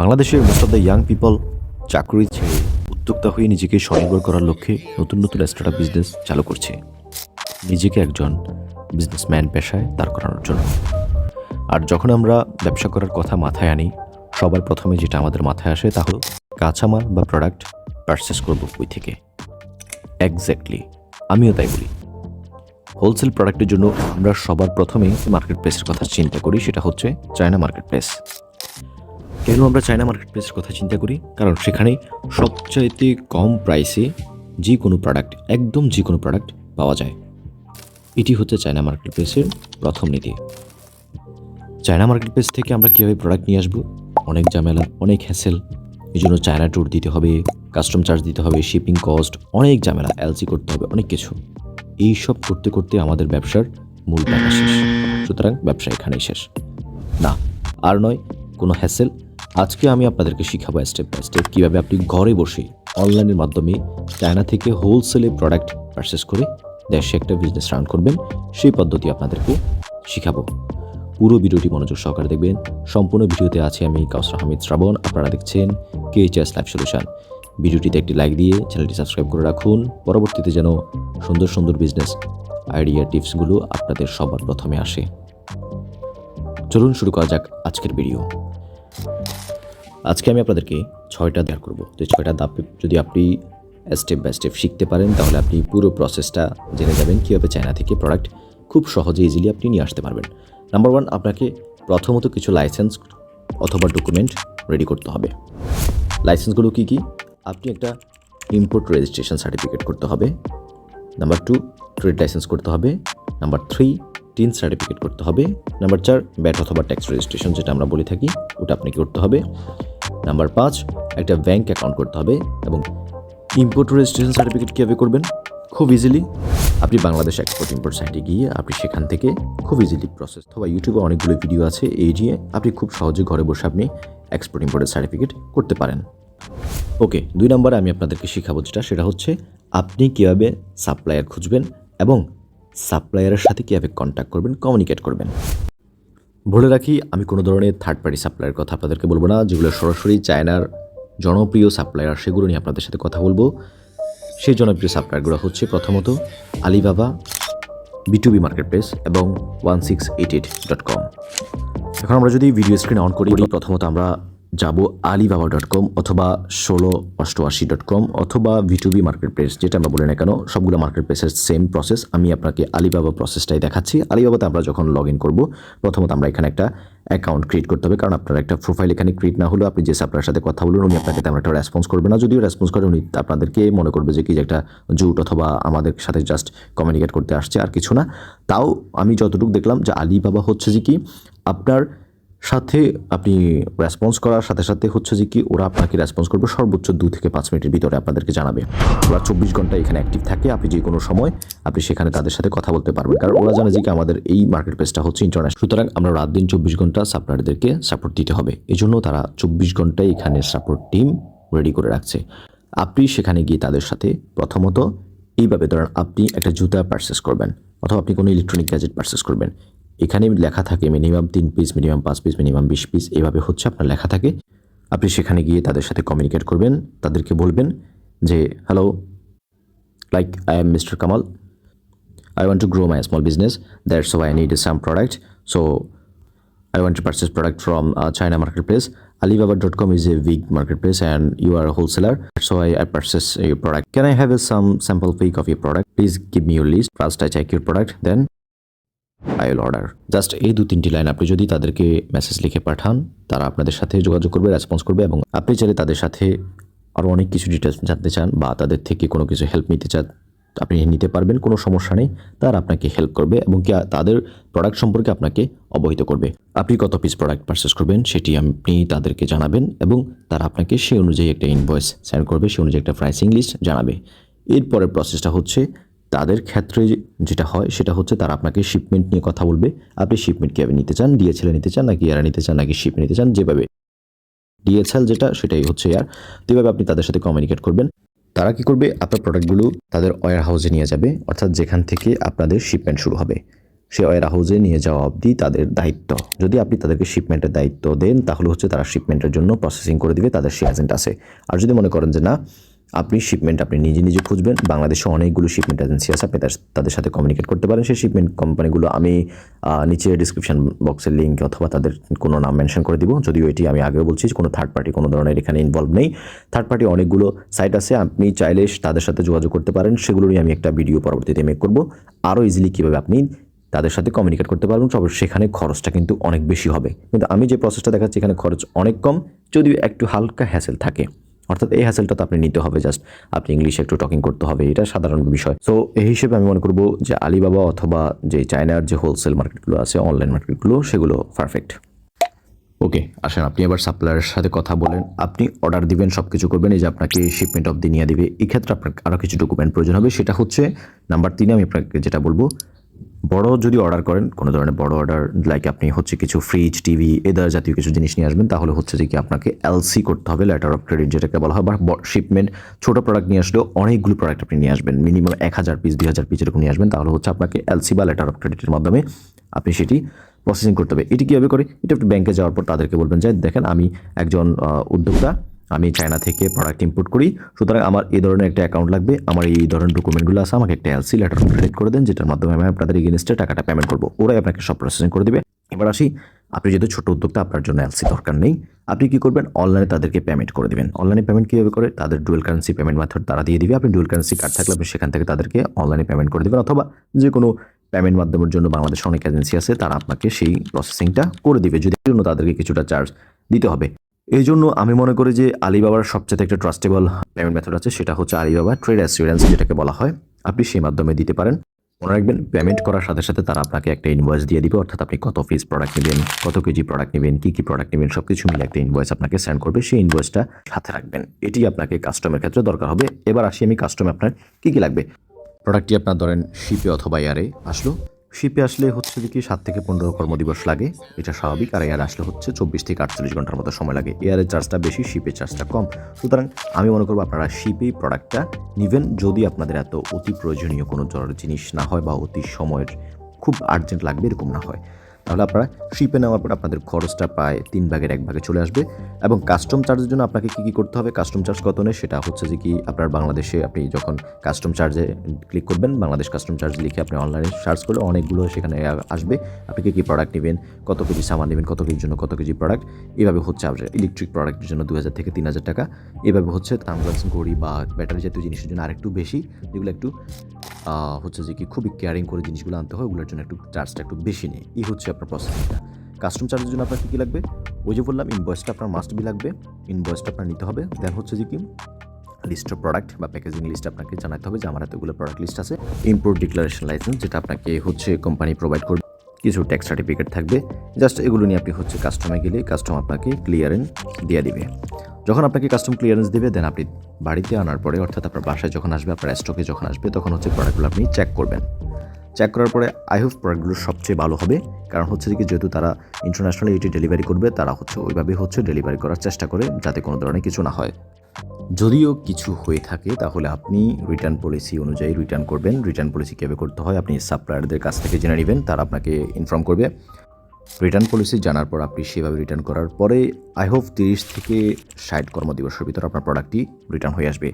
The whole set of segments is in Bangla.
বাংলাদেশের most of the young people চাকরি ছেড়ে উদ্যোক্তা হয়ে নিজেকে স্বনির্ভর করার লক্ষ্যে নতুন নতুন স্টার্ট বিজনেস চালু করছে। নিজেকে একজন বিজনেসম্যান পেশায় দাঁড় করানোর জন্য। আর যখন আমরা ব্যবসা করার কথা মাথায় আনি, সবার প্রথমে যেটা আমাদের মাথায় আসে তা হলো কাঁচামাল বা প্রোডাক্ট পারচেস করব বই থেকে। এক্স্যাক্টলি আমিও তাই বলি। হোলসেল প্রোডাক্টের জন্য আমরা সবার প্রথমে মার্কেট প্লেসের কথা চিন্তা করি, সেটা হচ্ছে চায়না মার্কেট প্লেস কেন আমরা চায়না মার্কেট প্লেসের কথা চিন্তা করি? কারণ সেখানে সবচাইতে কম প্রাইসে যে কোনো প্রোডাক্ট একদম যে কোনো প্রোডাক্ট পাওয়া যায়। এটি হচ্ছে চায়না মার্কেট প্লেসের প্রথম নীতি। চায়না মার্কেট প্লেস থেকে আমরা কীভাবে প্রোডাক্ট নিয়ে আসব? অনেক ঝামেলা, অনেক হ্যাসেল এই জন্য চায়না ট্যুর দিতে হবে কাস্টম চার্জ দিতে হবে শিপিং কস্ট অনেক ঝামেলা এলসি করতে হবে, অনেক কিছু। এই সব করতে করতে আমাদের ব্যবসার মূল টাকা শেষ। সুতরাং ব্যবসা এখানেই শেষ। না, আর নয়, কোনো হ্যাসেল আজকে আমি আপনাদেরকে শিখাবো স্টেপ বাই স্টেপ কীভাবে আপনি ঘরে বসে অনলাইনের মাধ্যমে চায়না থেকে হোলসেলে প্রোডাক্ট পারচেস করে দেশে একটা বিজনেস রান করবেন, সেই পদ্ধতি আপনাদেরকে শিখাবো। পুরো ভিডিওটি মনোযোগ সহকারে দেখবেন। সম্পূর্ণ ভিডিওতে আছে আমি কাউসর হামিদ শ্রাবণ, আপনারা দেখছেন K H S live solution ভিডিওটিতে একটি লাইক দিয়ে চ্যানেলটি সাবস্ক্রাইব করে রাখুন। পরবর্তীতে যেন সুন্দর সুন্দর বিজনেস আইডিয়া টিপসগুলো আপনাদের সবার প্রথমে আসে। চলুন শুরু করা যাক আজকের ভিডিও আজকে আমি আপনাদেরকে ছয়টা দেয়ার করব। তো ছয়টা ধাপ যদি আপনি স্টেপ বাই স্টেপ শিখতে পারেন, তাহলে আপনি পুরো প্রসেসটা জেনে যাবেন কীভাবে চায়না থেকে প্রোডাক্ট খুব সহজে ইজিলি আপনি নিয়ে আসতে পারবেন। নাম্বার ওয়ান আপনাকে প্রথমত কিছু লাইসেন্স অথবা ডকুমেন্ট রেডি করতে হবে। লাইসেন্সগুলো কী কী? আপনি একটা ইম্পোর্ট রেজিস্ট্রেশন সার্টিফিকেট করতে হবে। নাম্বার টু ট্রেড লাইসেন্স করতে হবে। নাম্বার থ্রি টিন সার্টিফিকেট করতে হবে। নাম্বার চার ব্যাট অথবা ট্যাক্স রেজিস্ট্রেশন যেটা আমরা বলে থাকি, ওটা আপনাকে করতে হবে। নাম্বার পাঁচ, একটা ব্যাংক অ্যাকাউন্ট করতে হবে এবং ইম্পোর্ট রেজিস্ট্রেশন সার্টিফিকেট কীভাবে করবেন? খুব ইজিলি আপনি বাংলাদেশ এক্সপোর্ট ইম্পোর্ট সাইটে গিয়ে আপনি সেখান থেকে খুব ইজিলি প্রসেস অথবা ইউটিউবে অনেকগুলো ভিডিও আছে এই দিয়ে আপনি খুব সহজে ঘরে বসে আপনি এক্সপোর্ট ইম্পোর্টের সার্টিফিকেট করতে পারেন। ওকে দুই নম্বরে আমি আপনাদেরকে শেখাবো যেটা, সেটা হচ্ছে আপনি কীভাবে সাপ্লায়ার খুঁজবেন এবং সাপ্লায়ারের সাথে কীভাবে কন্ট্যাক্ট করবেন কমিউনিকেট করবেন। বলে রাখি, আমি কোনো ধরনের থার্ড পার্টি সাপ্লায়ার কথা আপনাদেরকে বলব না, যেগুলো সরাসরি চায়নার জনপ্রিয় সাপ্লায়ার সেগুলো নিয়ে আপনাদের সাথে কথা বলব। সেই জনপ্রিয় সাপ্লায়ারগুলো হচ্ছে প্রথমত আলিবাবা বিটুবি মার্কেট প্লেস এবং one six eight eight dot com এখন আমরা যদি ভিডিও স্ক্রিন অন করি, প্রথমত আমরা যাব আলিবাবা ডট কম অথবা ষোলো অষ্টআশি ডট কম অথবা ভিটুবি মার্কেট প্লেস যেটা আমরা বলি না কেন, সবগুলো মার্কেট প্লেসের সেম প্রসেস আমি আপনাকে আলিবাবা প্রসেসটাই দেখাচ্ছি। আলিবাবাতে আমরা যখন লগ ইন করব, প্রথমত আমরা এখানে একটা অ্যাকাউন্ট ক্রিয়েট করতে হবে, কারণ আপনার একটা প্রোফাইল এখানে ক্রিয়েট না হলেও আপনি যে সাপ্লাইয়ের সাথে কথা বলবেন, উনি আপনাকে তেমন একটা রেসপন্স করবে না। যদিও রেসপন্স করে, উনি আপনাদেরকে মনে করবে যে কি যে একটা জুট অথবা আমাদের সাথে জাস্ট কমিউনিকেট করতে আসছে আর কিছু না। তাও আমি যতটুকু দেখলাম যে আলিবাবা হচ্ছে যে কি, আপনার সাথে আপনি রেসপন্স করার সাথে সাথে হচ্ছে যে কি ওরা আপনাকে রেসপন্স করবে সর্বোচ্চ দু থেকে পাঁচ মিনিটের ভিতরে আপনাদেরকে জানাবে। ওরা চব্বিশ ঘণ্টা এখানে অ্যাক্টিভ থাকে, আপনি যে কোনো সময় আপনি সেখানে তাদের সাথে কথা বলতে পারবেন। কারণ ওরা জানে যে কি আমাদের এই মার্কেট প্লেসটা হচ্ছে ইন্টারন্যাশনাল সুতরাং আমরা রাত দিন চব্বিশ ঘণ্টা সাপ্লায়ারদেরকে সাপোর্ট দিতে হবে। এই জন্য তারা চব্বিশ ঘন্টায় এখানে সাপোর্ট টিম রেডি করে রাখছে। আপনি সেখানে গিয়ে তাদের সাথে প্রথমত এইভাবে ধরেন আপনি একটা জুতা পারচেস করবেন, অথবা আপনি কোনো ইলেকট্রনিক গ্যাজেট পারচেস করবেন। এখানে লেখা থাকে মিনিমাম তিন পিস মিনিমাম পাঁচ পিস মিনিমাম বিশ পিস এভাবে হচ্ছে আপনার লেখা থাকে। আপনি সেখানে গিয়ে তাদের সাথে কমিউনিকেট করবেন, তাদেরকে বলবেন যে hello like I am mister Kamal I want to grow my small business that so I need some product so I want to purchase product from China market place Alibaba dot com is a big market place and you are wholesaler so I I purchase your product can I have a some sample pic of your product please give me your list first I check your product then Will order. Just এই দু তিনটি লাইন আপনি যদি তাদেরকে মেসেজ লিখে পাঠান, তারা আপনাদের সাথে যোগাযোগ করবে রেসপন্স করবে এবং আপনি চাইলে তাদের সাথে আরও অনেক কিছু ডিটেলস জানতে চান বা তাদের থেকে কোনো কিছু হেল্প নিতে চান, আপনি নিতে পারবেন, কোনো সমস্যা নেই, তারা আপনাকে হেল্প করবে এবং কি তাদের প্রোডাক্ট সম্পর্কে আপনাকে অবহিত করবে আপনি কত পিস প্রোডাক্ট পারচেস করবেন, সেটি আপনি তাদেরকে জানাবেন এবং তারা আপনাকে সেই অনুযায়ী একটা ইনভয়েস সেন্ড করবে, সেই অনুযায়ী একটা প্রাইসিং লিস্ট জানাবে এরপরের প্রসেসটা হচ্ছে তাদের ক্ষেত্রে যেটা হয়, সেটা হচ্ছে তারা আপনাকে শিপমেন্ট নিয়ে কথা বলবে। আপনি শিপমেন্ট কীভাবে নিতে চান? ডিএসএল নিতে চান নাকি এরা নিতে চান নাকি শিপ নিতে চান? যেভাবে ডিএসএল যেটা, সেটাই হচ্ছে এয়ার তো আপনি তাদের সাথে কমিউনিকেট করবেন। তারা কি করবে? আপনার প্রোডাক্টগুলো তাদের ওয়ার হাউসে নিয়ে যাবে। অর্থাৎ যেখান থেকে আপনাদের শিপমেন্ট শুরু হবে। সে ওয়ার হাউসে নিয়ে যাওয়া অবধি তাদের দায়িত্ব। যদি আপনি তাদেরকে শিপমেন্টের দায়িত্ব দেন, তাহলে হচ্ছে তারা শিপমেন্টের জন্য প্রসেসিং করে দিবে, তাদের সে এজেন্ট আছে। আর যদি মনে করেন যে না আপনি শিপমেন্ট আপনি নিজে নিজে খুঁজবেন। বাংলাদেশে অনেকগুলো শিপমেন্ট এজেন্সি আছে, আপনি তাদের সাথে কমিউনিকেট করতে পারেন। সেই শিপমেন্ট কোম্পানিগুলো আমি নিচে ডিসক্রিপশন বক্সের লিঙ্ক অথবা তাদের কোনো নাম মেনশন করে দিব। যদিও এটি আমি আগেও বলছি কোনো থার্ড পার্টি কোনো ধরনের এখানে ইনভলভ নেই। থার্ড পার্টি অনেকগুলো সাইট আছে, আপনি চাইলে তাদের সাথে যোগাযোগ করতে পারেন। সেগুলোরই আমি একটা ভিডিও পরবর্তীতে মেক করব। আরও ইজিলি কীভাবে আপনি তাদের সাথে কমিউনিকেট করতে পারবেন, তবে সেখানে খরচটা কিন্তু অনেক বেশি হবে। কিন্তু আমি যে প্রসেসটা দেখাচ্ছি, এখানে খরচ অনেক কম, যদিও একটু হালকা হ্যাসেল থাকে। অর্থাৎ এই হ্যাসেলটা তো আপনি নিতে হবে জাস্ট আপনি ইংলিশে একটু টকিং করতে হবে, এটা সাধারণ বিষয়। সো এই হিসেবে আমি মনে করব যে আলিবাবা অথবা যে চায়নার যে হোলসেল মার্কেটগুলো আছে অনলাইন মার্কেটগুলো সেগুলো পারফেক্ট ওকে আসেন, আপনি এবার সাপ্লায়ারের সাথে কথা বলেন। আপনি অর্ডার দিবেন সব কিছু করবেন, এই যে আপনাকে শিপমেন্ট অফ দি নিয়ে দিবে। এই ক্ষেত্রে আপনার আরও কিছু ডকুমেন্ট প্রয়োজন হবে, সেটা হচ্ছে নাম্বার তিনে আমি আপনাকে যেটা বলব বড় যদি অর্ডার করেন, কোনো ধরনের বড় অর্ডার লাইক আপনি হচ্ছে কিছু ফ্রিজ টিভি এদার জাতীয় কিছু জিনিস নিয়ে আসবেন, তাহলে হচ্ছে যে কি আপনাকে এলসি করতে হবে লেটার অফ ক্রেডিট যেটাকে বলা হয়, বা শিপমেন্ট ছোটো প্রোডাক্ট নিয়ে আসলেও অনেকগুলো প্রোডাক্ট আপনি নিয়ে আসবেন। মিনিমাম এক হাজার পিস দুই হাজার পিস এরকম নিয়ে আসবেন, তাহলে হচ্ছে আপনাকে এলসি বা লেটার অফ ক্রেডিটের মাধ্যমে আপনি সেটি প্রসেসিং করতে হবে। এটি কীভাবে করে? এটা একটু ব্যাংকে যাওয়ার পর তাদেরকে বলবেন যে, দেখেন, আমি একজন উদ্যোক্তা আমি চায়না থেকে প্রোডাক্ট ইম্পোর্ট করি। সুতরাং আমার এই ধরনের একটা অ্যাকাউন্ট লাগবে। আমার এই ধরনের ডকুমেন্টগুলো আছে, আমাকে একটা এলসি লেটার ক্রেডিট করে দেন, যেটার মাধ্যমে আমি আপনাদের এগেনস্টে টাকাটা পেমেন্ট করব। ওরাই আপনাকে সব প্রসেসিং করে দেবে। এবার আসি, আপনি যেহেতু ছোট উদ্যোক্তা, আপনার জন্য এলসি দরকার নেই। আপনি কি করবেন? অনলাইনে তাদেরকে পেমেন্ট করে দেবেন। অনলাইনে পেমেন্ট কীভাবে করে? তাদের ডুয়েল কারেন্সি পেমেন্ট মেথড তারা দিয়ে দিবে। আপনি ডুয়েল কারেন্সি কার্ড থাকলে আপনি সেখান থেকে তাদেরকে অনলাইনে পেমেন্ট করে দেবেন। অথবা যে কোনো পেমেন্ট মাধ্যমের জন্য বাংলাদেশে অনেক এজেন্সি আছে, তারা আপনাকে সেই প্রসেসিংটা করে দিবে। যদি জন্য তাদেরকে কিছুটা চার্জ দিতে হবে। এই জন্য আমি মনে করি যে আলিবাবার সবচেয়ে একটা ট্রাস্টেবল পেমেন্ট মেথড আছে, সেটা হচ্ছে আলিবাবা ট্রেড অ্যাসিউরেন্স যেটাকে বলা হয়। আপনি সেই মাধ্যমে দিতে পারেন। মনে রাখবেন পেমেন্ট করার সাথে সাথে তারা আপনাকে একটা ইনভয়েস দিয়ে দিবে, অর্থাৎ আপনি কত পিস প্রোডাক্ট নেবেন, কত কেজি প্রোডাক্ট নেবেন, কী কী প্রোডাক্ট নেবেন সব কিছু মিলে একটা ইনভয়েস আপনাকে সেন্ড করবে। সেই ইনভয়েসটা সাথে রাখবেন। এটি আপনাকে কাস্টমের ক্ষেত্রে দরকার হবে। এবার আসি আমি কাস্টমে আপনার কী কী লাগবে? প্রোডাক্টটি আপনার ধরেন শিপে অথবা এয়ারে আসলো। শিপে আসলে হচ্ছে দেখি সাত থেকে পনেরো কর্মদিবস লাগে, এটা স্বাভাবিক। আর এয়ার আসলে হচ্ছে চব্বিশ থেকে আটচল্লিশ ঘণ্টার মতো সময় লাগে। এয়ারের চার্জটা বেশি শিপের চার্জটা কম। সুতরাং আমি মনে করব আপনারা শিপেই প্রোডাক্টটা নেবেন। যদি আপনাদের এত অতি প্রয়োজনীয় কোনো জরুরি জিনিস না হয় বা অতি সময়ের খুব আর্জেন্ট লাগবে, এরকম না হয়। তাহলে আপনারা শিপে নেওয়ার পর আপনাদের খরচটা প্রায় তিন ভাগের এক ভাগে চলে আসবে এবং কাস্টম চার্জের জন্য আপনাকে কী কী করতে হবে? কাস্টম চার্জ কত নেই সেটা হচ্ছে যে কি আপনার বাংলাদেশে আপনি যখন কাস্টম চার্জে ক্লিক করবেন, বাংলাদেশ কাস্টম চার্জ লিখে আপনি অনলাইনে সার্চ করলে অনেকগুলো সেখানে আসবে। আপনি কী কী প্রোডাক্ট নেবেন, কত কেজি সামান নেবেন, কত কেজির জন্য কত কেজি প্রোডাক্ট এভাবে হচ্ছে আপনার ইলেকট্রিক প্রোডাক্টের জন্য দু হাজার থেকে তিন হাজার টাকা। এভাবে হচ্ছে তামগাছ ঘড়ি বা ব্যাটারি জাতীয় জিনিসের জন্য আরেকটু বেশি, যেগুলো একটু হচ্ছে যে কি খুবই কেয়ারিং করে জিনিসগুলো আনতে হয়, ওগুলোর জন্য একটু চার্জটা একটু বেশি নেই এই হচ্ছে আপনার প্রসেসিংটা কাস্টম চার্জের জন্য আপনার কী কী লাগবে? ওই যে বললাম ইনভয়েসটা আপনার মাস্ট বি লাগবে। ইনভয়েসটা আপনার নিতে হবে। দেন হচ্ছে যে কি? লিস্ট অফ প্রোডাক্ট বা প্যাকেজিং লিস্ট আপনাকে জানাতে হবে যে আমার এতগুলো প্রোডাক্ট লিস্ট আছে। ইম্পোর্ট ডিক্লারেশন লাইসেন্স যেটা আপনাকে হচ্ছে কোম্পানি প্রোভাইড করবে। কিছু ট্যাক্স সার্টিফিকেট থাকবে। জাস্ট এগুলো নিয়ে আপনি হচ্ছে কাস্টমে গেলে কাস্টম আপনাকে ক্লিয়ারেন্স দিয়ে দিবে। যখন আপনাকে কাস্টম ক্লিয়ারেন্স দেবে দেন আপনি বাড়িতে আনার পরে, অর্থাৎ আপনার বাসায় যখন আসবে, আপনার স্টকে যখন আসবে, তখন হচ্ছে প্রোডাক্টগুলো আপনি চেক করবেন। চেক করার পরে আই হোপ প্রোডাক্টগুলো সবচেয়ে ভালো হবে। কারণ হচ্ছে কি, যেহেতু তারা ইন্টারন্যাশনালি এটি ডেলিভারি করবে, তারা হচ্ছে ওইভাবে হচ্ছে ডেলিভারি করার চেষ্টা করে যাতে কোনো ধরনের কিছু না হয়। যদিও কিছু হয়ে থাকে, তাহলে আপনি রিটার্ন পলিসি অনুযায়ী রিটার্ন করবেন। রিটার্ন পলিসি কীভাবে করতে হয়, আপনি সাপ্লায়ারদের কাছ থেকে জেনে নেবেন, তারা আপনাকে ইনফর্ম করবে। রিটার্ন পলিসি জানার পর আপনি সেভাবে রিটার্ন করার পরে আই হোপ তিরিশ থেকে ষাট কর্মদিবসের ভিতর আপনার প্রোডাক্টটি রিটার্ন হয়ে আসবে।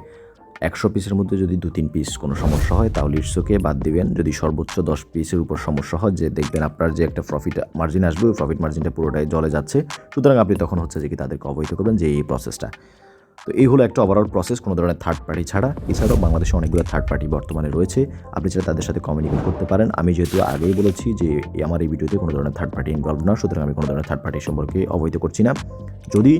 একশো পিসের মধ্যে যদি দু তিন পিস কোনো সমস্যা হয়, তাহলে ইটসোকে বাদ দিবেন। যদি সর্বোচ্চ দশ পিসের উপর সমস্যা হয়, যে দেখবেন আপনার যে একটা প্রফিট মার্জিন আসবে, ওই প্রফিট মার্জিনটা পুরোটাই জলে যাচ্ছে। সুতরাং আপনি তখন হচ্ছে যে কি তাদেরকে অবহিত করবেন যে এই প্রসেসটা তো এই হলো একটা ওভারঅল প্রসেস কোনো ধরনের থার্ড পার্টি ছাড়া। এছাড়াও বাংলাদেশে অনেকগুলো থার্ড পার্টি বর্তমানে রয়েছে। আপনি চাইলে তাদের সাথে কমিউনিকেট করতে পারেন। আমি যেহেতু আগেই বলেছি যে আমার এই ভিডিওতে কোনো ধরনের থার্ড পার্টি ইনভলভ না, সুতরাং আমি কোনো ধরনের থার্ড পার্টি সম্পর্কে অবহিত করছি না। যদি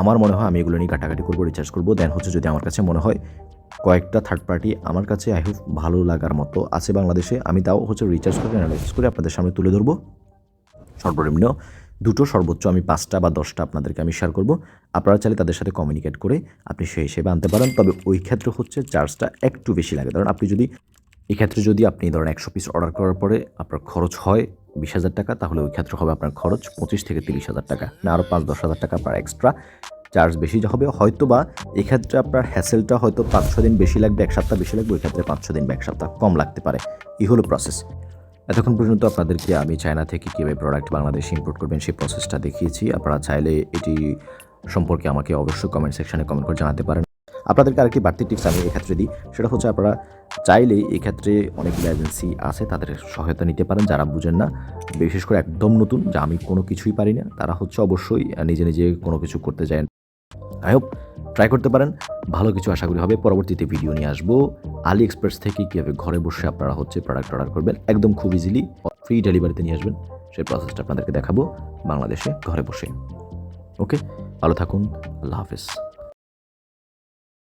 আমার মনে হয় আমি এগুলো নিয়ে কাটাকাটি করব রিচার্জ করব। দেন হচ্ছে যদি আমার কাছে মনে হয় কয়েকটা থার্ড পার্টি আমার কাছে আই হোপ ভালো লাগার মতো আছে বাংলাদেশে, আমি তাও হচ্ছে রিচার্জ করে অ্যানালাইসিস করে আপনাদের সামনে তুলে ধরবো। সর্বনিম্ন দুটো সর্বোচ্চ আমি পাঁচটা বা দশটা আপনাদেরকে আমি শেয়ার করব। আপনারা চাইলে তাদের সাথে কমিউনিকেট করে আপনি সেই হিসেবে আনতে পারেন। তবে ওই ক্ষেত্রে হচ্ছে চার্জটা একটু বেশি লাগে। ধরেন, আপনি যদি, এক্ষেত্রে যদি আপনি ধরেন একশো পিস অর্ডার করার পরে আপনার খরচ হয় বিশ হাজার টাকা, তাহলে ওই ক্ষেত্রে হবে আপনার খরচ পঁচিশ থেকে তিরিশ হাজার টাকা। না আরও পাঁচ দশ হাজার টাকা আপনার এক্সট্রা চার্জ বেশি হবে। হয়তো বা এক্ষেত্রে আপনার হ্যাসেলটা হয়তো পাঁচ ছ দিন বেশি লাগবে, এক সপ্তাহ বেশি লাগবে, ওই ক্ষেত্রে পাঁচ ছ দিন বা এক সপ্তাহ কম লাগতে পারে। এই হলো প্রসেস এতক্ষণ পর্যন্ত আপনাদেরকে আমি চায়না থেকে কীভাবে প্রোডাক্ট বাংলাদেশে ইম্পোর্ট করবেন সেই প্রসেসটা দেখিয়েছি। আপনারা চাইলে এটি সম্পর্কে আমাকে অবশ্যই কমেন্ট সেকশনে কমেন্ট করে জানাতে পারেন। আপনাদেরকে আরেকটি বাড়তি টিপস আমি এক্ষেত্রে দিই। সেটা হচ্ছে আপনারা চাইলে এক্ষেত্রে অনেকগুলো এজেন্সি আছে, তাদের সহায়তা নিতে পারেন, যারা বুঝেন না। বিশেষ করে একদম নতুন, যে আমি কোনো কিছুই পারি না, তারা হচ্ছে অবশ্যই নিজে নিজে কোনো কিছু করতে যায় আই হোপ ট্রাই করতে পারেন, ভালো কিছু আশা করি হবে। পরবর্তীতে ভিডিও নিয়ে আসব। আলি এক্সপ্রেস থেকে কীভাবে ঘরে বসে আপনারা হচ্ছে প্রোডাক্ট অর্ডার করবেন, একদম খুব ইজিলি ফ্রি ডেলিভারিতে নিয়ে আসবেন, সেই প্রসেসটা আপনাদেরকে দেখাবো বাংলাদেশে ঘরে বসে। ওকে ভালো থাকুন, আল্লাহ হাফেজ।